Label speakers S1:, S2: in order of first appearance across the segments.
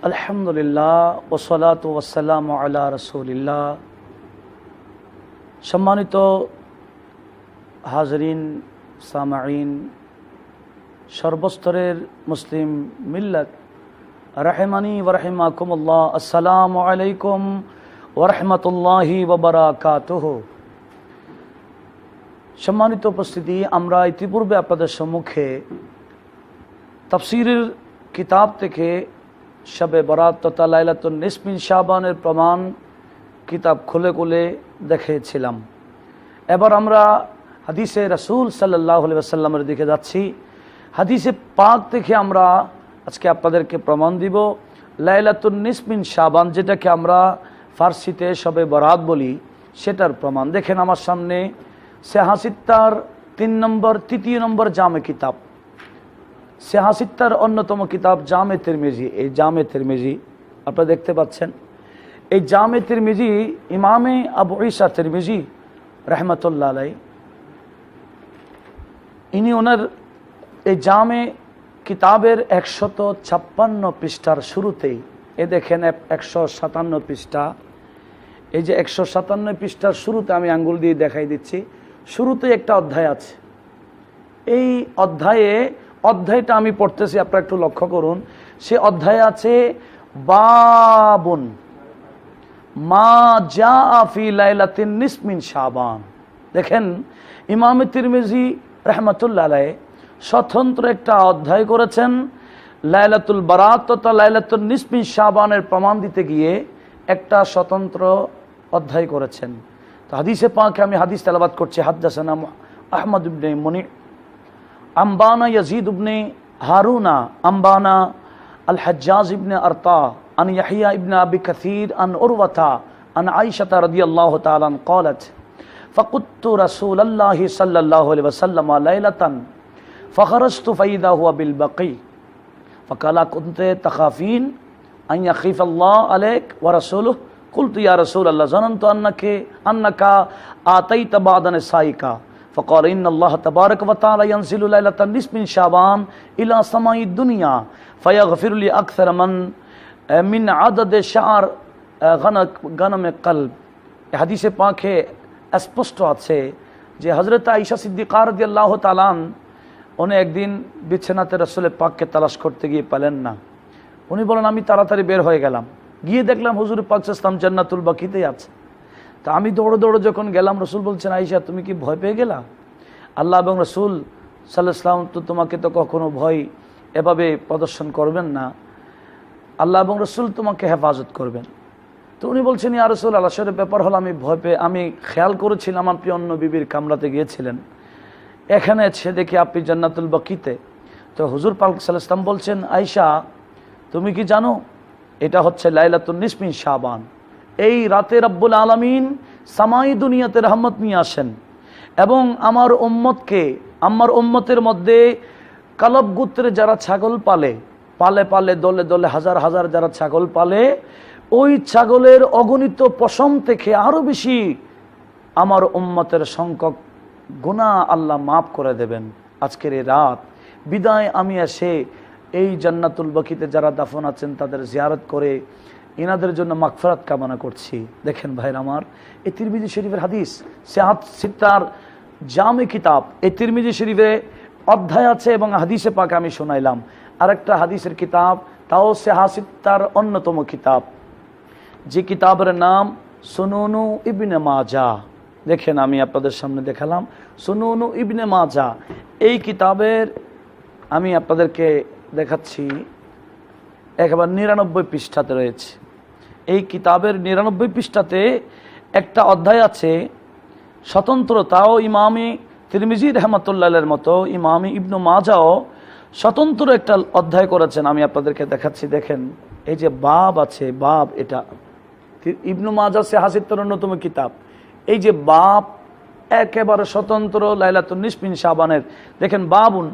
S1: আলহামদুলিল্লাহ ওসলাত ওসালাম আল্লাহ রসুলিল্লাহ সম্মানিত হাজরিন সামাইন সর্বস্তরের মুসলিম মিল্লত রাহেমানি ওরহিমাকুমুল্লাহ আসসালামু আলাইকুম ওরহমতুল্লাহি ওবরাকাতুহ সম্মানিত উপস্থিতি আমরা ইতিপূর্বে আপনাদের সম্মুখে তফসিরের কিতাব থেকে শবে বরাত তথা লাইলাতুল নিসমিন শাবানের প্রমাণ কিতাব খুলে খুলে দেখেছিলাম। এবার আমরা হাদিসে রসুল সাল্লাহ সাল্লামের দিকে যাচ্ছি। হাদিসে পাক থেকে আমরা আজকে আপনাদেরকে প্রমাণ দিব। লাইলাতুল নিসমিন শাবান, যেটাকে আমরা ফার্সিতে শবে বরাত বলি, সেটার প্রমাণ। দেখেন আমার সামনে সেহাসিত্তার তিন নম্বর, তৃতীয় নম্বর জামে কিতাব। সেহাসিত্তার অন্যতম কিতাব জামে তিরমিজি। এই জামে তিরমিজি, আপনারা দেখতে পাচ্ছেন। এই জামে তিরমিজি ইমামে আবু ঈসা তিরমিজি, রহমতুল্লাহ আলাই ইনি ওনার এই জামে কিতাবের একশত ছাপ্পান্ন পৃষ্ঠার শুরুতেই, এ দেখেন একশো সাতান্ন পৃষ্ঠা। এই যে একশো সাতান্ন পৃষ্ঠার শুরুতে আমি আঙ্গুল দিয়ে দেখাই দিচ্ছি। শুরুতে একটা অধ্যায় আছে। এই অধ্যায়ে অধ্যায়টা আমি পড়তেছি, আপনারা একটু লক্ষ্য করুন। সে অধ্যায় আছে, বাবুন, মা যা আফি লাইলাতিন নিসমিন শাবান। দেখেন, ইমাম তিরমিজি রহমতুল্লাহ স্বতন্ত্র একটা অধ্যায় করেছেন, লাইলাতুল বারাত তথা লাইলাতুল নিসমিন শাবানের প্রমাণ দিতে গিয়ে একটা স্বতন্ত্র অধ্যায় করেছেন। তো হাদিসে পাকে আমি হাদিস তালাবাদ করছি হাদ্দাসানা আহমদ ইবনে মনি امبانا یزید ابن ہارونا، امبانا الحجاز ابن ارتا ان یحییٰ ابن ابی کثیر، ان عروتا ان عائشہ رضی اللہ تعالیٰ عنہ قالت، فقدت رسول اللہ صلی اللہ علیہ وسلم لیلتا فخرست فیدہ ہوا بالبقی۔ فقالا کنت تخافین ان یخیف اللہ علیک ورسولہ قلت، یا رسول اللہ، ظننت انکا آتیت بعد نسائی کا فقال إن الله تبارك وتعالى ينزل ليلة النصف من شعبان إلى سماء الدنيا فيغفر لي أكثر من من عدد شعر غنم قلب হাদিসে পাখে স্পষ্ট আছে যে হজরত আইসা সিদ্দিকার আল্লাহ তালান উনি একদিন বিছানাতে রসুলের পাককে তালাশ করতে গিয়ে পেলেন না উনি বলেন আমি তাড়াতাড়ি বের হয়ে গেলাম গিয়ে দেখলাম হুজুর পাক ইসলাম জান্নাতুল বাকিতেই আছে তা আমি দৌড়ো দৌড়ো যখন গেলাম, রসুল বলছেন আইসা তুমি কি ভয় পেয়ে গেলা? আল্লাহ এবং রসুল সাল্লাহ ইসলাম তো তোমাকে তো কখনো ভয় এভাবে প্রদর্শন করবেন না। আল্লাহ এবং রসুল তোমাকে হেফাজত করবেন। তো উনি বলছেন, ইয়া রসুল আল্লাহের ব্যাপার হলো, আমি ভয় পেয়ে, আমি খেয়াল করেছিলাম আপনি অন্য বিবির কামরাতে গিয়েছিলেন। এখানে সে দেখি আপনি জান্নাতুল বকিতে। তো হুজুর পাল সাল্লাহ বলছেন আইসা তুমি কি জানো, এটা হচ্ছে লাইলাতুল নিসমিন শাহবান এই রাতে রব্বুল আলমিন সামাই দুনিয়াতে রহমত নিয়ে আসেন এবং আমার ওম্মতকে আমার ওম্মতের মধ্যে কালব গুত্রে যারা ছাগল পালে পালে পালে, দলে দলে হাজার হাজার যারা ছাগল পালে, ওই ছাগলের অগণিত পশম থেকে আরও বেশি আমার উম্মতের সংখ্যক গুণা আল্লাহ মাফ করে দেবেন। আজকের এই রাত বিদায় আমি এসে এই জান্নাতুল বকিতে যারা দাফন আছেন তাদের জিয়ারত করে ইনাদের জন্য মাকফরাত কামনা করছি। দেখেন ভাইর আমার, এই তিরমিজি শরীফের হাদিস সেহাত সিত্তার জামে কিতাব, এই তিরমিজি শরীফে অধ্যায় আছে এবং হাদিসে পাকে আমি শোনাইলাম। আরেকটা হাদিসের কিতাব, তাও সেহাসিত্তার অন্যতম কিতাব। যে কিতাবের নাম সুনুনু ইবনে মাজা। দেখেন আমি আপনাদের সামনে দেখালাম, সুনুনু ইবনে মাজা। এই কিতাবের আমি আপনাদেরকে দেখাচ্ছি একেবারে নিরানব্বই পৃষ্ঠাতে রয়েছে। এই কিতাবের নিরানব্বই পৃষ্ঠাতে একটা অধ্যায় আছে স্বতন্ত্র তাও ইমামি তিরমিজি রহমতুল্লাহের মতো ইমামি ইবনু মাজাও স্বতন্ত্র একটা অধ্যায় করেছেন, আমি আপনাদেরকে দেখাচ্ছি, দেখেন, এই যে বাব আছে, বাব এটা। ইবনু মাজা সে হাসিত্তর অন্যতম কিতাব। এই যে বাপ একেবারে স্বতন্ত্র লাইলাতুল নিসমিন শাবানের। দেখেন, বাবুন,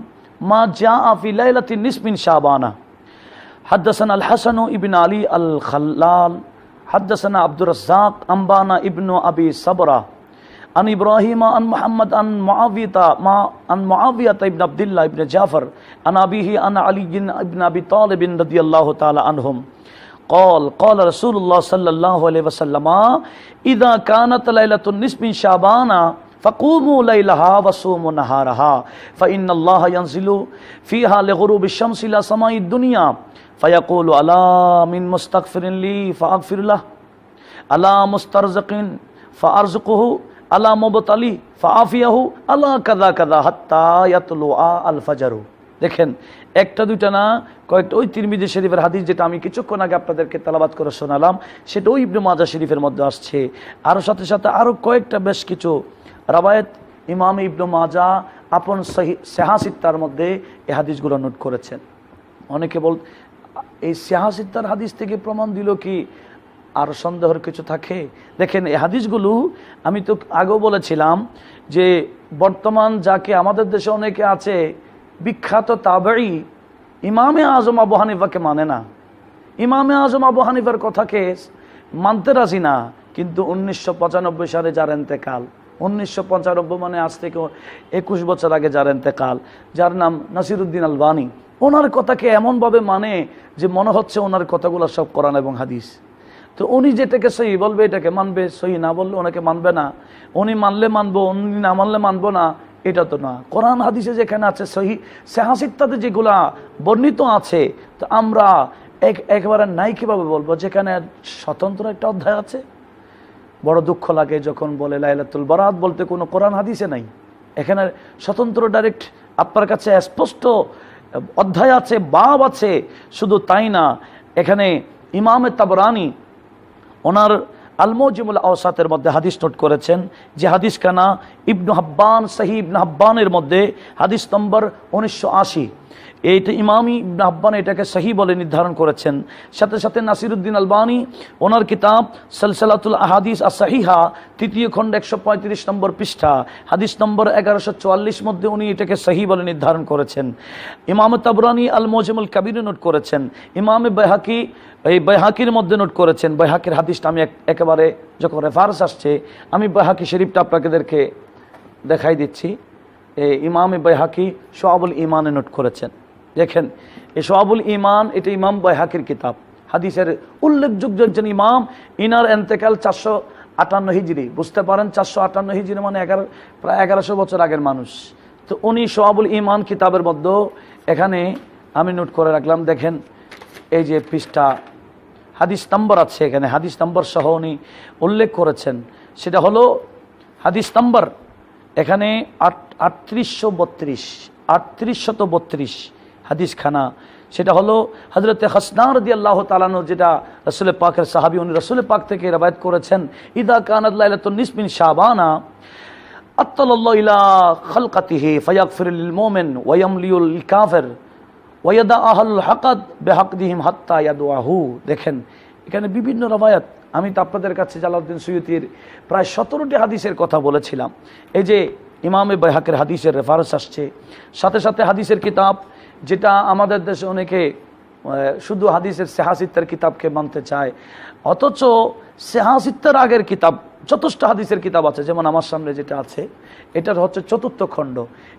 S1: মা যা আফি লাইলাতুল নিসমিন শাবানা। حدثنا الحسن ابن علی الخلال، حدثنا عبد الرزاق انبانا ابن ابی صبرہ ان ابراہیم ان محمد ان معاویتا ما ان معاویتا ابن عبداللہ ابن جعفر ان ابیہ ان علی ابن ابی طالب رضی اللہ تعالی عنہم۔ قال قال رسول اللہ صلی اللہ علیہ وسلم، اذا کانت لیلت النسب شابانا فقوموا ليلها وصوموا نهارها فإن الله ينزل فيها لغروب الشمس إلى سماء الدنيا ফয়াকুল আলামিন মুস্তাকফিরিনলি ফাগফিরুল্লাহ আলা মুস্তারজকিন ফারজুকুহু আলা মোবতালি ফাফিয়াহু আলা কাদা কাদা হাত্তায়াতলু আ আল ফাজারু দেখেন, একটা দুইটা না, কয়েকটা ওই তিরমিজি শরীফের হাদিস যেটা আমি কিছুক্ষণ আগে আপনাদেরকে তালাবাদ করে শোনালাম, সেটা ওই ইবনু মাজা শরীফের মধ্যে আসছে। আরও সাথে সাথে আরও কয়েকটা বেশ কিছু রাবায়ত ইমাম ইবনু মাজা আপন সেহাসিত্তার মধ্যে এ হাদিসগুলো নোট করেছেন। অনেকে বল এই সেহাসিত্তার হাদিস থেকে প্রমাণ দিল কি, আর সন্দেহর কিছু থাকে? দেখেন, এই হাদিসগুলো আমি তো আগেও বলেছিলাম যে বর্তমান যাকে আমাদের দেশে অনেকে আছে, বিখ্যাত তাবেই ইমামে আজম আবু হানিফাকে মানে না। ইমামে আজম আবু হানিফার কথাকে মানতে রাজি না, কিন্তু উনিশশো পঁচানব্বই সালে যার এন্তেকাল, উনিশশো পঁচানব্বই মানে আজ থেকে একুশ বছর আগে যার এন্তেকাল, যার নাম নাসিরুদ্দিন আলবানি। ওনার কথাকে এমনভাবে মানে যে মনে হচ্ছে ওনার কথাগুলো সব কোরআন এবং হাদিস। তো উনি যেটাকে সহি বলবে, এটাকে মানবে। সহি না বললে ওনাকে মানবে না। উনি মানলে মানবো, উনি না মানলে মানবো না, এটা তো না। কোরআন হাদিসে যেখানে আছে সহি, সেহাসিত্তাতে যেগুলা বর্ণিত আছে, তো আমরা এক একবারে নাই কীভাবে বলব? যেখানে স্বতন্ত্র একটা অধ্যায় আছে। বড় দুঃখ লাগে যখন বলে লাইলাতুল বারাত বলতে কোনো কোরআন হাদিসে নাই। এখানে স্বতন্ত্র ডাইরেক্ট আপনার কাছে স্পষ্ট অধ্যায় আছে, বাব আছে, শুধু তাই না, এখানে ইমামে তাবরানি ওনার আলমোজিমুল আওসাতের মধ্যে হাদিস নোট করেছেন যে হাদিস কানা ইবনু হাব্বান, সাহি ইবনু হাব্বানের মধ্যে হাদিস নম্বর উনিশশো আশি। এইটা ইমামি হাব্বান এটাকে সহি বলে নির্ধারণ করেছেন। সাথে সাথে নাসিরুদ্দিন আলবানি, ওনার কিতাব সালসালাতুল আহাদিস আসাহিহা তৃতীয় খণ্ড একশো পঁয়ত্রিশ নম্বর পৃষ্ঠা, হাদিস নম্বর এগারোশো চুয়াল্লিশ মধ্যে উনি এটাকে সহি বলে নির্ধারণ করেছেন। ইমাম তাবরানি আল মোজেমুল কাবির নোট করেছেন। ইমামে বেহাকি এই বৈহাকির মধ্যে নোট করেছেন। বৈহাকির হাদিসটা আমি এক- একেবারে যখন রেফারেন্স আসছে, আমি বৈহাকি শরীফটা আপনাদেরকে দেখাই দিচ্ছি। এই ইমামে বৈহাকি সোয়াবুল ইমানে নোট করেছেন। দেখেন এই সোয়াবুল ইমান এটা ইমাম বৈহাকির কিতাব। হাদিসের উল্লেখযোগ্য একজন ইমাম, ইনার এন্তেকাল চারশো আটান্ন হিজড়ি বুঝতে পারেন, চারশো আটান্ন হিজড়ি মানে এগারো, প্রায় এগারোশো বছর আগের মানুষ। তো উনি সোয়াবুল ইমান কিতাবের মধ্যে, এখানে আমি নোট করে রাখলাম, দেখেন, এই যে পৃষ্ঠা, হাদিস নম্বর আছে এখানে, হাদিস নম্বর সহ উনি উল্লেখ করেছেন। সেটা হলো, হাদিস নম্বর, এখানে আট, আটত্রিশশো বত্রিশ আটত্রিশশত বত্রিশ। হাদিস খানা সেটা হলো হজরত হাসনার দি আল্লাহ তালানো যেটা রসুল পাকের সাহাবি, উনি রসুল পাক থেকে রবায়ত করেছেন, ইদা কানাদ লাইলাতুন নিসমিন শাবানা আত্তাল্লাহ ইলা খালকাতিহি ফায়াগফিরুল মুমিন ওয়ায়ামলিউল কাফির ওয়াদা হাত্তা ইয়াদুয়াহু দেখেন, এখানে বিভিন্ন রবায়াত আমি তো আপনাদের কাছে জালাউদ্দিন সৈয়দির প্রায় সতেরোটি হাদিসের কথা বলেছিলাম। এই যে ইমামে বেহাকের হাদিসের রেফারেন্স আসছে, সাথে সাথে হাদিসের কিতাব যেটা আমাদের দেশে অনেকে শুধু হাদিসের সেহাসিত্তার কিতাবকে মানতে চায়, অথচ সেহাসিত্তার আগের কিতাব, যথেষ্ট হাদিসের কিতাব আছে, যেমন আমার সামনে যেটা আছে, এটার হচ্ছে চতুর্থ খণ্ড,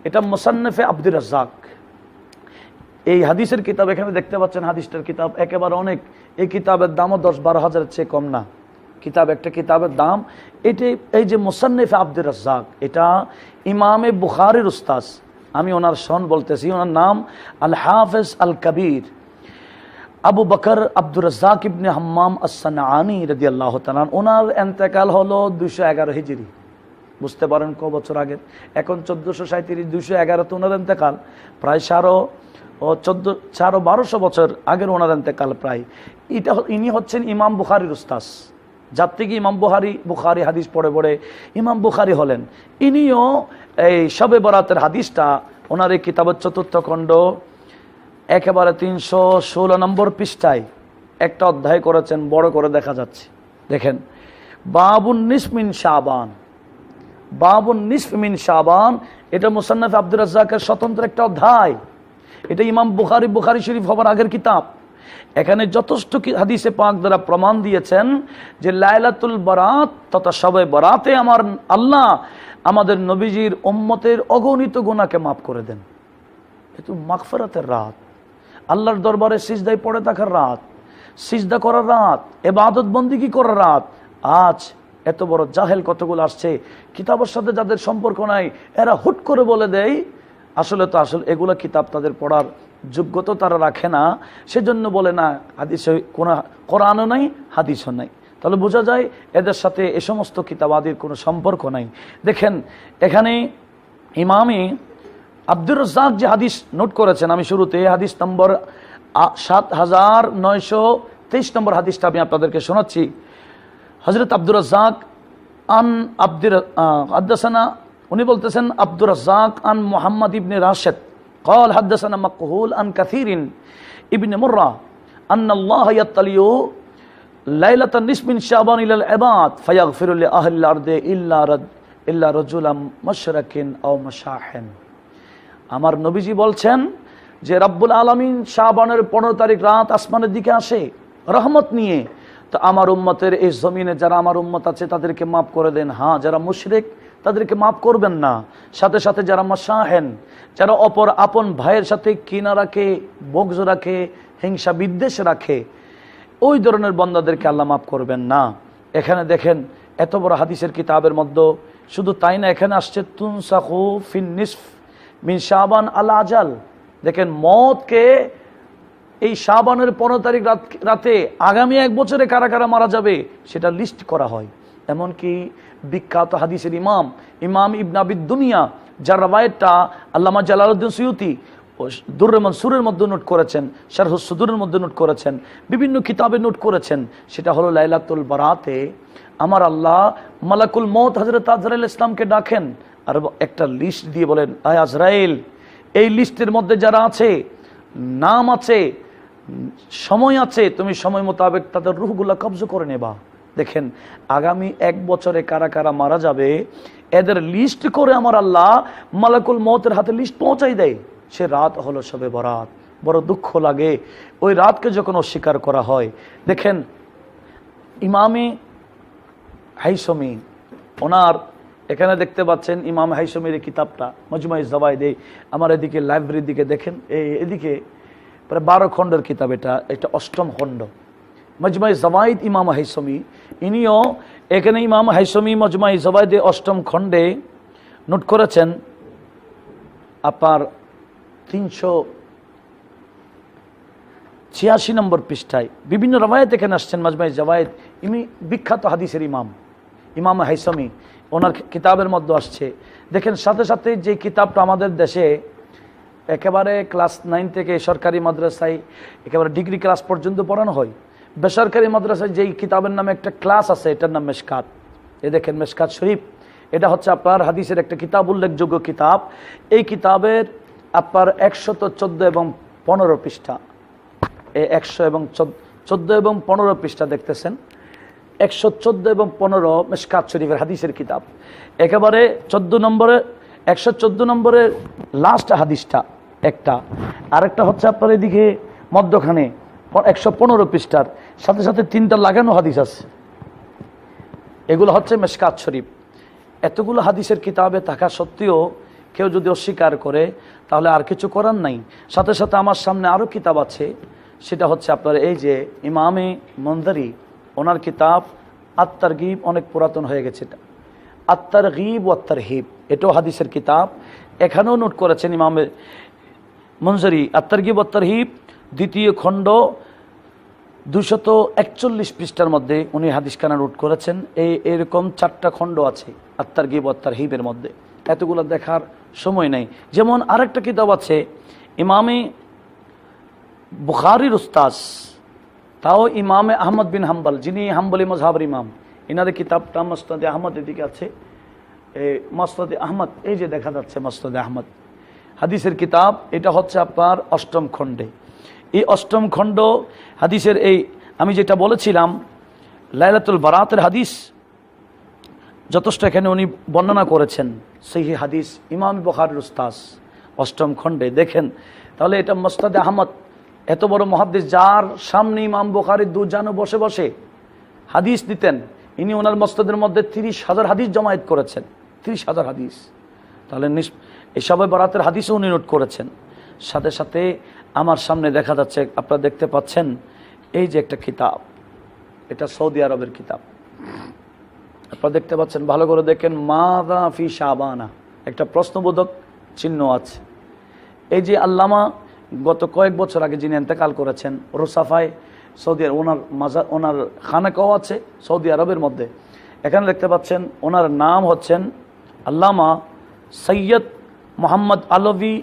S1: এটা মোসান্নফে আব্দুর রাজ্জাক। এই হাদিসের কিতাব, এখানে দেখতে পাচ্ছেন হাদিসটার কিতাব, একেবারে অনেক, এই কিতাবের দামও দশ বারো হাজারের চেয়ে কম না। কিতাব, একটা কিতাবের দাম, এটি, এই যে মোসান্নিফ আব্দুর রাজ্জাক, এটা ইমামে বুখারির উস্তাজ আমি ওনার সন বলতেছি, ওনার নাম আল হাফেজ আল কবির আবু বকর আব্দুর রাজ্জাক ইবনে হাম্মাম আসানি রদি আল্লাহ তালান ওনার এন্তেকাল হলো দুশো এগারো হিজড়ি বুঝতে পারেন ক বছর আগে? এখন চোদ্দোশো সাঁত্রিশ দুশো এগারো তো ওনার এন্তেকাল। প্রায় সারো, ও চোদ্দ চারো বারোশো বছর আগের ওনার এন্তেকাল প্রায়। এটা ইনি হচ্ছেন ইমাম বুখারির উস্তাস যার থেকে ইমাম বুখারি বুখারি হাদিস পড়ে পড়ে ইমাম বুখারি হলেন। ইনিও এই সবে বরাতের হাদিসটা, ওনার এই কিতাবের চতুর্থ খণ্ড, একেবারে তিনশো ষোলো নম্বর পৃষ্ঠায় একটা অধ্যায় করেছেন, বড় করে দেখা যাচ্ছে। দেখেন, বাবুন নিসমিন শাবান। বাবুন নিসমিন শাবান, এটা মুসান্নফ আব্দুর রাজ্জাকের স্বতন্ত্র একটা অধ্যায়। এটা ইমাম বুখারি বুখারি শরীফ হবার আগের কিতাব। এখানে যথেষ্ট হাদিসে পাক দ্বারা প্রমাণ দিয়েছেন যে লাইলাতুল বরাত তথা সবে বরাতে আমার আল্লাহ আমাদের নবীজির উম্মতের অগণিত গোনাকে মাফ করে দেন। এ তো রাত, আল্লাহর দরবারে সিজদায় পড়ে থাকার রাত, সিজদা করার রাত, এবাদত বন্দিগি করার রাত, আজ এত বড় জাহেল কতগুলো আসছে, কিতাবের সাথে যাদের সম্পর্ক নাই, এরা হুট করে বলে দেয়, আসলে তো আসলে এগুলো কিতাব তাদের পড়ার যোগ্যতা তারা রাখে না, সেজন্য বলে না, হাদিসে কোনো কোরআনও নাই, হাদিসও নাই। তাহলে বোঝা যায় এদের সাথে এ সমস্ত কিতাব আদির কোনো সম্পর্ক নাই দেখেন এখানে ইমামে আব্দুর রজ্জাক যে হাদিস নোট করেছেন আমি শুরুতে হাদিস নম্বর আ- সাত হাজার নয়শো তেইশ নম্বর হাদিসটা আমি আপনাদেরকে শোনাচ্ছি হজরত আব্দুর রাজ্জাক আন আব্দুর হাদ্দাসানা উনি বলতেছেন আব্দুর রাজ্জাক আন মোহাম্মদ ইবনে রাশেদ قال حدثنا مقهول عن كثير ابن مرة أن الله يطلع লাইলাতান নিসমিন শাবান ইলাল ইবাদ, ফায়াগফিরু লি আহলিল আরদে ইল্লা রাদ, ইল্লা রাজুলাম মাশরাকিন আও মাশাহিন। আমার নবীজি বলছেন যে, রব্বুল আলামিন শাবানের পনেরো তারিখ রাত আসমানের দিকে আসে, রহমত নিয়ে, তো আমার উম্মতের এই জমিনে যারা আমার উম্মত আছে তাদেরকে মাফ করে দেন। হ্যাঁ যারা মুশরিক তাদেরকে মাফ করবেন না। সাথে সাথে যারা মাসাহেন যারা অপর আপন ভাইয়ের সাথে কিনা রাখে বগজ রাখে, হিংসা বিদ্বেষ রাখে ওই ধরনের বন্দাদেরকে আল্লাহ মাফ করবেন না। এখানে দেখেন, এত বড় হাদিসের কিতাবের মধ্যে শুধু তাই না, এখানে আসছে, তুনসাখু ফিন নিসফ মিন শাবান আল আজাল। দেখেন মতকে এই শাবানের পনেরো তারিখ রাত আগামী এক বছরে কারা কারা মারা যাবে, সেটা লিস্ট করা হয়। এমনকি বিখ্যাত হাদিসের ইমাম ইমাম ইবনাবিদ দুনিয়া, যার রাবায়তটা আল্লামা জালালউদ্দিন সৈয়তি দুর্রে মনসুরের মধ্যে নোট করেছেন শারহুসুদুরের মধ্যে নোট করেছেন, বিভিন্ন কিতাবে নোট করেছেন। সেটা হলো লাইলাতুল বারাতে, আমার আল্লাহ মালাকুল মত হজরত আজরাইল ইসলামকে ডাকেন। আর একটা লিস্ট দিয়ে বলেন, আয় আজরাইল, এই লিস্টের মধ্যে যারা আছে, নাম আছে, সময় আছে, তুমি সময় মোতাবেক তাদের রুহগুলা কবজ করে নেবা। দেখেন, আগামী এক বছরে কারা কারা মারা যাবে, এদের লিস্ট করে আমার আল্লাহ মালাকুল মতের হাতে লিস্ট পৌঁছাই দেয়। সে রাত হলো সবে বরাত। বড় দুঃখ লাগে। ওই রাতকে যখন অস্বীকার করা হয়, দেখেন, ইমামে হাইসমি, ওনার এখানে দেখতে পাচ্ছেন ইমাম হাইসমির কিতাবটা মজমাই জবাইদে আমার এদিকে লাইব্রেরির দিকে দেখেন, এই এদিকে প্রায় বারো খণ্ডের কিতাব এটা এটা অষ্টম খণ্ড। মজমাই জবাইদ ইমাম হাইসমি, ইনিও এখানে ইমাম হাইসমি মজমাই জবাইদে অষ্টম খণ্ডে নোট করেছেন আপনার তিনশো ছিয়াশি নম্বর পৃষ্ঠায় বিভিন্ন রবায়ত এখানে আসছেন, মাজমাই জবায়েদ ইনি বিখ্যাত হাদিসের ইমাম ইমাম হাইসমি। ওনার কিতাবের মধ্যে আসছে। দেখেন, সাথে সাথে যে কিতাবটা আমাদের দেশে একেবারে ক্লাস নাইন থেকে সরকারি মাদ্রাসায়, একেবারে ডিগ্রি ক্লাস পর্যন্ত পড়ানো হয়। বেসরকারি মাদ্রাসায় যেই কিতাবের নামে একটা ক্লাস আছে, এটার নাম মেশকাত। এ দেখেন, মেশকাত শরীফ। এটা হচ্ছে আপনার হাদিসের একটা কিতাব, উল্লেখযোগ্য কিতাব। এই কিতাবের আপনার একশত চোদ্দ এবং পনেরো পৃষ্ঠা। এই একশো এবং চোদ্দ এবং পনেরো পৃষ্ঠা দেখতেছেন। একশো চোদ্দ এবং পনেরো মেশকাত শরীফের হাদিসের কিতাব। একেবারে চোদ্দ নম্বরে একশো চোদ্দ নম্বরের লাস্ট হাদিসটা একটা। আরেকটা হচ্ছে আপনার এদিকে মধ্যখানে একশো পনেরো পৃষ্ঠার। সাথে সাথে তিনটা লাগানো হাদিস আছে। এগুলো হচ্ছে মেশকাত শরীফ। এতগুলো হাদিসের কিতাবে থাকা সত্ত্বেও কেউ যদি অস্বীকার করে, তাহলে আর কিছু করার নাই। সাথে সাথে আমার সামনে আরও কিতাব আছে, সেটা হচ্ছে আপনার এই যে ইমামে মন্দারি, ওনার কিতাব আত্মার গিব অনেক পুরাতন হয়ে গেছে এটা। আত্মার গিব ও আত্মার হিব এটাও হাদিসের কিতাব। এখানেও নোট করেছেন ইমামে মঞ্জরি আত্মার গিব আত্মার হিব দ্বিতীয় খণ্ড দুশত একচল্লিশ পৃষ্ঠার মধ্যে উনি হাদিসখানা নোট করেছেন। এই এরকম চারটা খণ্ড আছে আত্মার গিব আত্মার হিবের মধ্যে। এতগুলো দেখার সময় নেই। যেমন আরেকটা কিতাব আছে, ইমামে বুখারির উস্তাস তাও ইমামে আহমদ বিন হাম্বাল, যিনি হাম্বলি মজহাবের ইমাম। ইনাদের কিতাবটা মস্তদে আহমদ এদিকে আছে। মস্তদে আহমদ, এই যে দেখা যাচ্ছে মস্তদে আহমদ। হাদিসের কিতাব, এটা হচ্ছে আপনার অষ্টম খণ্ডে। এই অষ্টম খণ্ড হাদিসের এই, আমি যেটা বলেছিলাম, লাইলাতুল বারাতের হাদিস যথেষ্ট এখানে উনি বর্ণনা করেছেন। সেই হাদিস, ইমাম বখার উস্তাস অষ্টম খণ্ডে। দেখেন, তাহলে এটা মোস্তাদে আহমদ, এত বড় মহাদিস যার সামনে ইমাম বোখারির দুজানো বসে বসে হাদিস দিতেন, ইনি ওনার মস্তদের মধ্যে তিরিশ হাজার হাদিস জমায়েত করেছেন। তিরিশ হাজার হাদিস। তাহলে নিস, এসবে বারাতের হাদিসও উনি নোট করেছেন। সাথে সাথে আমার সামনে দেখা যাচ্ছে, আপনারা দেখতে পাচ্ছেন, এই যে একটা কিতাব, এটা সৌদি আরবের কিতাব। আপনারা দেখতে পাচ্ছেন, ভালো করে দেখেন মাদা ফি শাবানা। একটা প্রশ্নবোধক চিহ্ন আছে। এই যে আল্লামা গত কয়েক বছর আগে যিনি এন্তেকাল করেছেন, রোসাফায়, সৌদি আরব, ওনার মাজার ওনার খানাকাও আছে, সৌদি আরবের মধ্যে। এখানে দেখতে পাচ্ছেন, ওনার নাম হচ্ছেন আল্লামা সৈয়দ মোহাম্মদ আলভি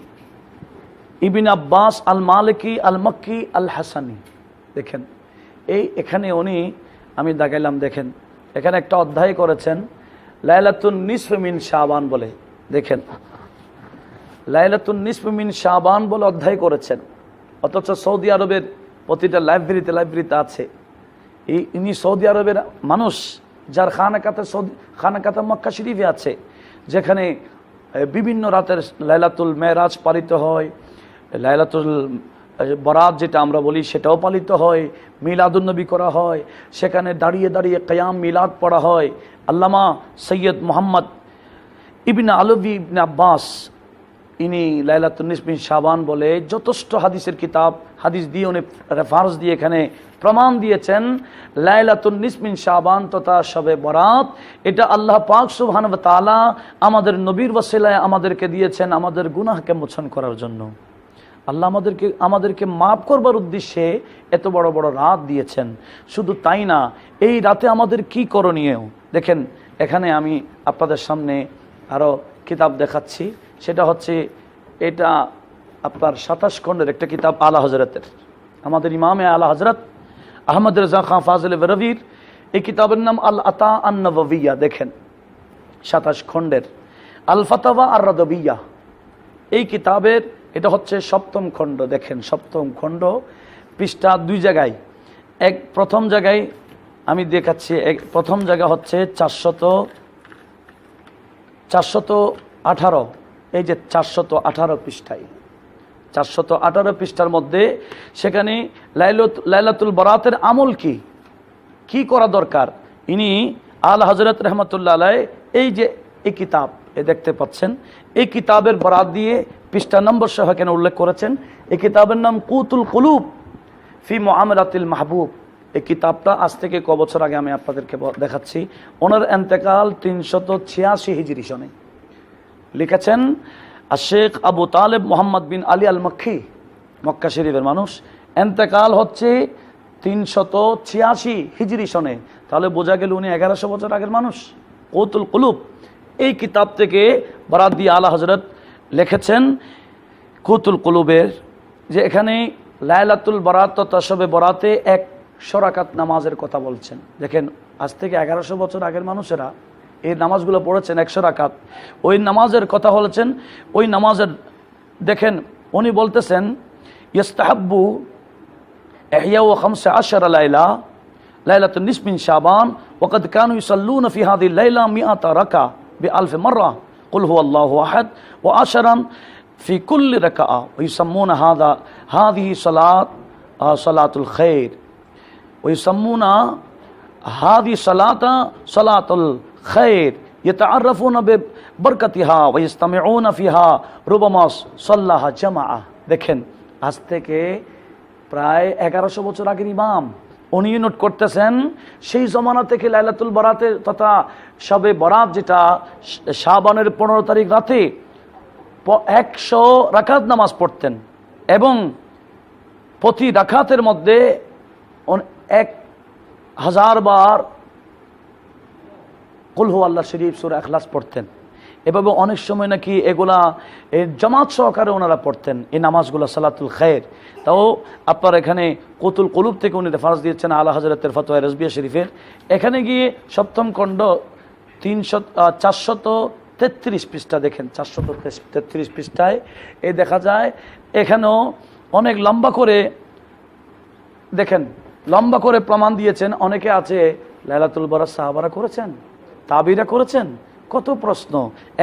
S1: ইবিন আব্বাস আল মালিকি আল মক্কি আল হাসানি দেখেন, এই এখানে উনি, আমি দেখাইলাম, দেখেন এখানে একটা অধ্যায় করেছেন, লাইলাতুন নিসফমিন শাহবান বলে, দেখেন। লাইলাতুন নিসফমিন শাহবান বলে অধ্যায় করেছেন, অথচ সৌদি আরবের প্রতিটা লাইব্রেরিতে লাইব্রেরিতে আছে। এই ইনি সৌদি আরবের মানুষ যার খানাকাতে সৌদি, খানাকাতে মক্কা শরীফে আছে, যেখানে বিভিন্ন রাতের লাইলাতুল মেরাজ পালিত হয়, লাইলাতুল বরাত যেটা আমরা বলি সেটাও পালিত হয় মিলাদুন্নবী করা হয়, সেখানে দাঁড়িয়ে দাঁড়িয়ে কয়াম, মিলাদ পড়া হয়। আল্লামা সৈয়দ মোহাম্মদ ইবিন আলবি ইবিন আব্বাস, ইনি লাইলাতুল নিসবিন শাবান বলে যথেষ্ট হাদিসের কিতাব, হাদিস দিয়ে উনি রেফারেন্স দিয়ে এখানে প্রমাণ দিয়েছেন লাইলাতুল নিসমিন শাবান তথা সবে বরাত। এটা আল্লাহ পাক সুবহান তালা আমাদের নবীর ওয়াসিলায় আমাদেরকে দিয়েছেন আমাদের গুনাহকে মোচন করার জন্য। আল্লাহ আমাদেরকে আমাদেরকে মাফ করবার উদ্দেশ্যে এত বড় বড় রাত দিয়েছেন। শুধু তাই না, এই রাতে আমাদের কি করণীয়? দেখেন, এখানে আমি আপনাদের সামনে আরও কিতাব দেখাচ্ছি। সেটা হচ্ছে, এটা আপনার সাতাশ খণ্ডের একটা কিতাব, আলা হজরতের আমাদের ইমামে আলা হজরত আহমদ রাজা খান ফাজল রবির এই কিতাবের নাম আল আতা আন্নবিয়া দেখেন। সাতাশ খণ্ডের। আল ফাতাওয়া আর রদবিয়া এই কিতাবের এটা হচ্ছে সপ্তম খণ্ড, দেখেন, সপ্তম খণ্ড পৃষ্ঠা দুই জায়গায়। এক, প্রথম জায়গায় আমি দেখাচ্ছি, এক, প্রথম জায়গা হচ্ছে চারশত চারশত আঠারো, এই যে চারশত আঠারো পৃষ্ঠায়। চারশত আঠারো পৃষ্ঠার মধ্যে সেখানে লাইলত, লাইলাতুল বরাতের আমল কি? কি করা দরকার? ইনি আল হজরত রহমতুল্লাহ আলাই এই যে এই কিতাব এ দেখতে পাচ্ছেন। এই কিতাবের বরাত দিয়ে পৃষ্ঠা নম্বর সহ এখানে উল্লেখ করেছেন। এই কিতাবের নাম কুতুল কুলুব ফি মোহামেরাতিল মাহবুব। এই কিতাবটা আজ থেকে ক বছর আগে আমি আপনাদেরকে দেখাচ্ছি। ওনার এন্তেকাল তিনশত ছিয়াশি হিজরি সনে। লিখেছেন শেখ আবু তালেব মোহাম্মদ বিন আলী আল মক্কি মক্কা শরীফের মানুষ। এন্তেকাল হচ্ছে তিনশত ছিয়াশি হিজরি সনে। তাহলে বোঝা গেল উনি এগারোশো বছর আগের মানুষ। কৌতুল কুলুব। এই কিতাব থেকে বরাদি আলা হজরত লিখেছেন কুতুল কলুবের যে এখানে লায়লাতুল বরাত তসবে বরাতে এক সরাকাত নামাজের কথা বলছেন। দেখেন, আজ থেকে এগারোশো বছর আগের মানুষেরা এই নামাজগুলো পড়েছেন একশো রাকাত। ওই নামাজের কথা বলেছেন, ওই নামাজের দেখেন, উনি বলতেছেন ইস্তাহাব্বু ও খামসে আশার লাইলা লাইলাতুল নিসমিন শাবান ওকদ কানু ইসাল্লুন নফিহাদি লাইলা মিয়াতা রাকা। بألف مرة قل هو الله أحد وعشرا في كل ركعة ويسمون هذا هذه صلاة آه، صلاة الخير ويسمون هذه صلاة صلاة الخير يتعرفون ببركتها ويستمعون فيها ربما صلىها جماعة দেখেন আজ থেকে প্রায় এগারোশো বছর আগের ইমাম নোট করতেছেন, সেই জমানা থেকে লাইলাতুল বরাতে তথা সবে বরাত যেটা শাহবানের পনেরো তারিখ রাতে একশো রাকাত নামাজ পড়তেন এবং প্রতি রাখাতের মধ্যে এক হাজার বার কুলহু আল্লাহ শরীফ সুর এখলাস পড়তেন। এভাবে অনেক সময় নাকি এগুলা জামাত সহকারে ওনারা পড়তেন, এই নামাজগুলো, সালাতুল খায়ের। তাও আপনার এখানে কতুল কলুব থেকে উনি রেফারেন্স দিয়েছেন আলা হজরতের ফতোয়া রসবিয়া শরীফের। এখানে গিয়ে সপ্তম খণ্ড তিনশত চারশত তেত্রিশ পৃষ্ঠা দেখেন, চারশত তেত্রিশ পৃষ্ঠায়। এ দেখা যায়, এখানেও অনেক লম্বা করে, দেখেন, লম্বা করে প্রমাণ দিয়েছেন। অনেকে আছে, লাইলাতুল বরাত সাহাবারা করেছেন, তাবিরা করেছেন কত প্রশ্ন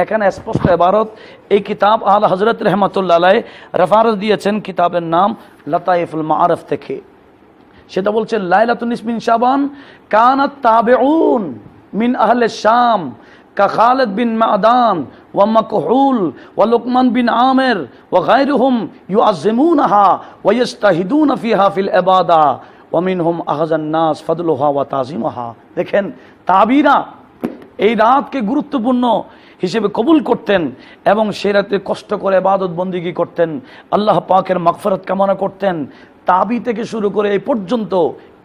S1: এখানে স্পষ্ট এবারত এই কিতাব আল হজরত রহমতুল্লাহ রেফারেন্স দিয়েছেন কিতাবের নাম লতাইফুল মারফ থেকে সেটা বলছে লাইলাতুল নিসমিন শাবান কানাত তাবেউন মিন আহলে শাম كخالد بن معدان ومكحول ولقمان بن عامر وغيرهم يعظمونها ويجتهدون فيها في العبادة ওমিন হোম আহজান্নাস ফাদুলহা ওয়া তাজিমহা দেখেন তাবিরা এই রাতকে গুরুত্বপূর্ণ হিসেবে কবুল করতেন এবং সে রাতে কষ্ট করে বাদত বন্দিগি করতেন। আল্লাহ পাকের মাগফিরাত কামনা করতেন। তাবি থেকে শুরু করে এই পর্যন্ত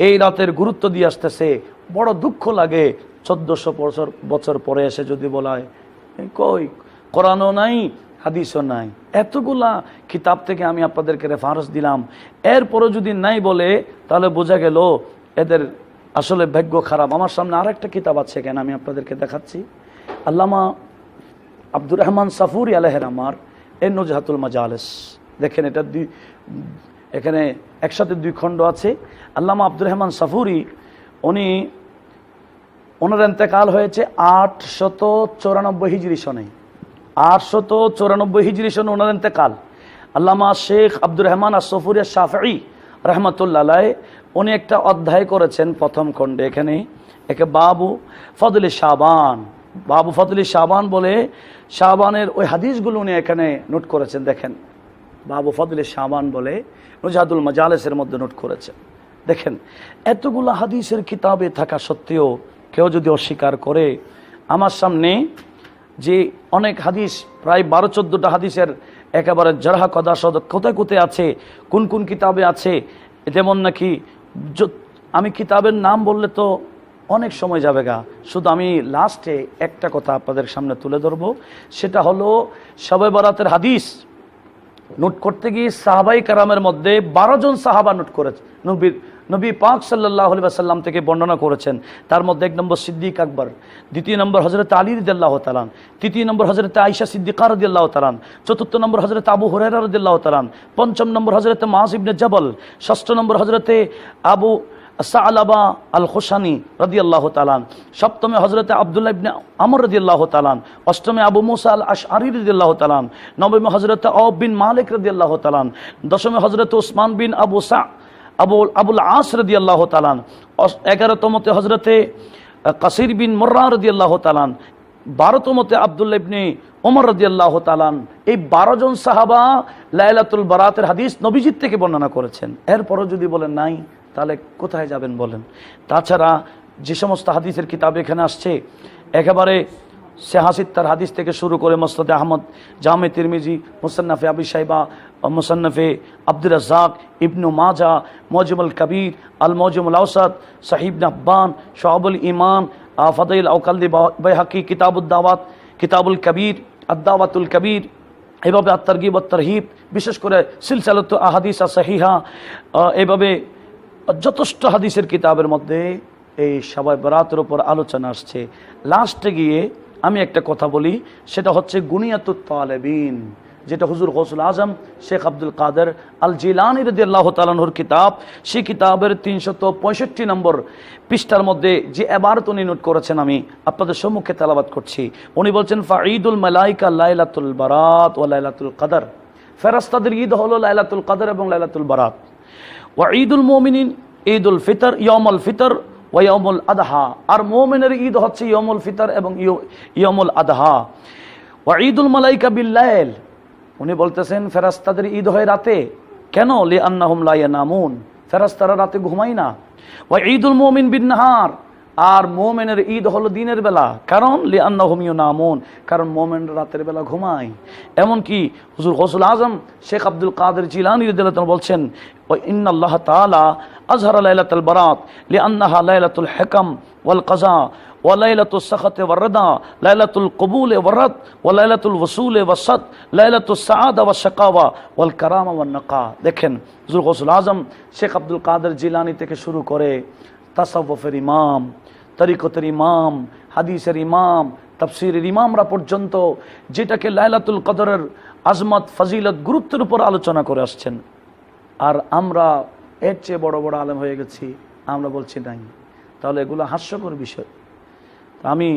S1: এই রাতের গুরুত্ব দিয়ে আসতেছে। বড় দুঃখ লাগে। চোদ্দশো বছর বছর পরে এসে যদি বলা হয় কই? কোরআনও নাই, হাদিসও নাই। এতগুলা কিতাব থেকে আমি আপনাদেরকে রেফারেন্স দিলাম। এরপরও যদি নাই বলে, তাহলে বোঝা গেল এদের আসলে ভাগ্য খারাপ। আমার সামনে আরেকটা কিতাব আছে কেন আমি আপনাদেরকে দেখাচ্ছি। আল্লামা আব্দুর রহমান সাফুরি আলহের আমার এ নজহাতুল মাজালেস। দেখেন এটা দুই, এখানে একসাথে দুই খণ্ড আছে। আল্লামা আব্দুর রহমান সাফুরি, উনি, ওনার এতেকাল হয়েছে আটশত চৌরানব্বই হিজরি সনে। আটশত চৌরানব্বই হিজরি সনে ওনার এতেকাল আল্লামা শেখ আব্দুর রহমান আসফুরিয়া শাফি রহমতুল্লাহ উনি একটা অধ্যায় করেছেন প্রথম খণ্ডে এখানে একে বাবু ফদলি শাবান। বাবু ফদলি শাবান বলে শাবানের ওই হাদিসগুলো উনি এখানে নোট করেছেন, দেখেন। বাবু ফদলি শাবান বলে নজাদুল মাজালেসের মধ্যে নোট করেছেন। দেখেন, এতগুলো হাদিসের কিতাবে থাকা সত্ত্বেও কেউ যদি অস্বীকার করে, আমার সামনে যে অনেক হাদিস, প্রায় বারো চোদ্দোটা হাদিসের একেবারে জরহা কদা সদ কোথায় কোথায় আছে? কোন কোন কিতাবে আছে? যেমন নাকি আমি কিতাবের নাম বললে তো অনেক সময় যাবে গা। শুধু আমি লাস্টে একটা কথা আপনাদের সামনে তুলে ধরবো। সেটা হলো সবে বরাতের হাদিস। নোট করতে গিয়ে সাহাবাই কারামের মধ্যে বারো জন সাহাবা নোট করেছে। নবীর নবী পাক সাল্লাহ সাল্লাম থেকে বর্ণনা করেছেন। তার মধ্যে এক নম্বর সিদ্দিক আকবর, দ্বিতীয় নম্বর হজরত আলী রদিয়াল্লাহ তালান তৃতীয় নম্বর হজরত আইসা সিদ্দিকা রদিয়াল্লাহ তালান চতুর্থ নম্বর হজরত আবু হুরাইরা রদিয়াল্লাহ তালান পঞ্চম নম্বর হজরত মাস ইবনে জবল, ষষ্ঠ নম্বর হজরতে আবু সালাবা আল হোসানি রদি আল্লাহ তালান সপ্তমে হজরত আবদুল্লাহ ইবনে আমর রদি আল্লাহ তালান অষ্টমে আবু মুসা আল আশ আরি রদি আল্লাহ তালান নবমে হজরত অব বিন মালিক রদি আল্লাহ তালান দশমে হজরত ওসমান বিন আবু সা আবু আবুল আস রদি আল্লাহ তালান এগারোতমতে হজরতে কাসির বিন মোর্রা রদি আল্লাহ তালান বারোতমতে আবদুল্লাহ ইবনে ওমর রদি আল্লাহ তালান এই বারো জন সাহাবা লাইলাতুল বারাতের হাদিস নবীজিৎ থেকে বর্ণনা করেছেন। এরপরও যদি বলেন নাই, তাহলে কোথায় যাবেন বলেন? তাছাড়া যে সমস্ত হাদিসের কিতাব এখানে আসছে, একেবারে সেহাসিদ তার হাদিস থেকে শুরু করে মোস্তাদ আহমদ, জামে তিরমিজি, মুসান্নাফে আবি সাইবা মুসান্নাফে আব্দুর রাজ্জাক ইবনু মাজা মজমুল কবির আল মজমুল আউসাদ সাহিব নাব্বান শহাবুল ইমান ফদাইল আউকালদি বেহাকি কিতাবুদ্দাওয়াত কিতাবুল কবির আদাওয়াতুল কবির এভাবে আত্মারগিব তরহিব বিশেষ করে সিলসালত আহাদিস সাহিহা এভাবে যথেষ্ট হাদিসের কিতাবের মধ্যে এই সবাই বরাতের উপর আলোচনা আসছে। লাস্টে গিয়ে আমি একটা কথা বলি, সেটা হচ্ছে গুনিয়াতুত তালেবিন যেটা হুজুর গৌসুল আজম, শেখ আব্দুল কাদের আল জিলানি রদি আল্লাহ তালানহুর কিতাব, সেই কিতাবের তিনশত পঁয়ষট্টি নম্বর পৃষ্ঠার মধ্যে যে এবার উনি নোট করেছেন আমি আপনাদের সম্মুখে তালাবাদ করছি। উনি বলছেন, ফাঈদুল মালাইকা লাইলাতুল বারাত ও লাইলাতুল কাদার। ফেরাস্তাদের ঈদ হলো লাইলাতুল কাদার এবং লাইলাতুল বারাত। ওয়া ঈদুল মোমিনিন ঈদ উল ফিতর ইয়মুল ফিতর ওয়া ইয়মুল আদহা। আর মোমিনের ঈদ হচ্ছে ইয়মুল ফিতর এবং ইয়- ইয়মুল আদহা। ওয়া ঈদুল মালাইকা বিল্লাইল উনি বলতেছেন, ফেরাস্তাদের ঈদ হয় রাতে। কেন? লি আন্নাহুম লা ইয়ানামুন। ফেরাস্তারা রাতে ঘুমায় না। ওয়া ঈদুল মুমিন বিন নাহার আর মোমেনের ঈদ হলো দিনের বেলা। কারণ? লি আন্নাহুম ইউনামুন। কারণ মোমেন রাতের বেলা ঘুমায়। এমনকি হুজুর গৌসুল আজম, শেখ আব্দুল কাদের জিলানি বলছেন ও ইন্নাল্লাহ তাআলা আজহারা লাইলাতুল বারাত, লিআন্নাহা লাইলাতুল হিকাম ওয়াল কাজা। লাইলাতুল লাইলাতুল কবুল এ লাইলাতুল সাদ ওয়াল দেখেন আজম, শেখ আব্দুল কাদের জিলানি থেকে শুরু করে তাসাবফের ইমাম, তরিকতের ইমাম, হাদিসের ইমাম তফসির ইমামরা পর্যন্ত যেটাকে লাইলাতুল কদরের আজমত, ফজিলত গুরুত্বের উপর আলোচনা করে আসছেন। আর আমরা এর চেয়ে বড় বড় আলেম হয়ে গেছি, আমরা বলছি নাই। তাহলে এগুলো হাস্যকর বিষয়। আমি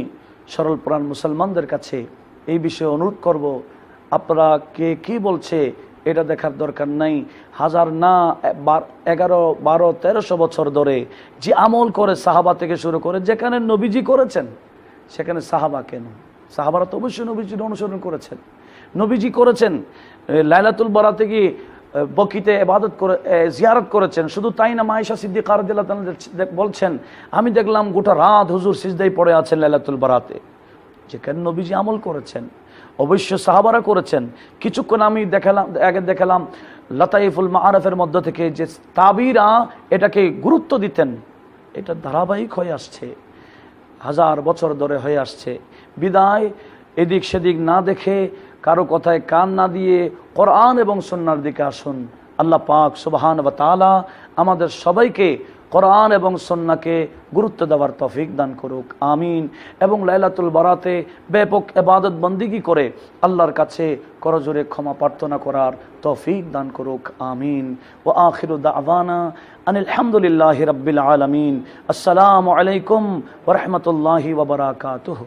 S1: সরল প্রাণ মুসলমানদের কাছে এই বিষয়ে অনুরোধ করব, আপনারা কে কি বলছে এটা দেখার দরকার নাই। হাজার না এগারো, বারো, তেরোশো বছর ধরে যে আমল করে সাহাবা থেকে শুরু করে যেখানে নবীজি করেছেন, সেখানে সাহাবা কেন? সাহাবারা তো অবশ্যই নবীজির অনুসরণ করেছেন। নবীজি করেছেন লাইলাতুল বরাতে গিয়ে বকিতে এবাদত করে জিয়ারত করেছেন। শুধু তাই না মাইশা সিদ্দিক আরদিল্লাহ বলছেন, আমি দেখলাম গোটা রাত হুজুর সিজদাই পড়ে আছেন লাইলাতুল বারাতে। যে কেন নবীজি আমল করেছেন? অবশ্য সাহাবারা করেছেন। কিছুক্ষণ আমি দেখালাম, আগে দেখালাম, লতাইফুল মাআরফের মধ্য থেকে যে তাবিরা এটাকে গুরুত্ব দিতেন, এটা ধারাবাহিক হয়ে আসছে। হাজার বছর ধরে হয়ে আসছে। বিদায়, এদিক সেদিক না দেখে কারও কথায় কান না দিয়ে কোরআন এবং সন্ন্যার দিকে আসুন। আল্লাহ পাক সুবাহান বা তালা আমাদের সবাইকে কোরআন এবং সন্নাকে গুরুত্ব দেওয়ার তফিক দান করুক। আমিন। এবং লাইলাতুল বারাতে ব্যাপক এবাদত বন্দিগি করে আল্লাহর কাছে করজোরে ক্ষমা প্রার্থনা করার তফিক দান করুক। আমিন। ও আখির দাওয়ানা আনিল হামদুলিল্লাহ রব্বিল আলমিন। আসসালামু আলাইকুম ওরহমতুল্লাহি ওবরাকাতুহ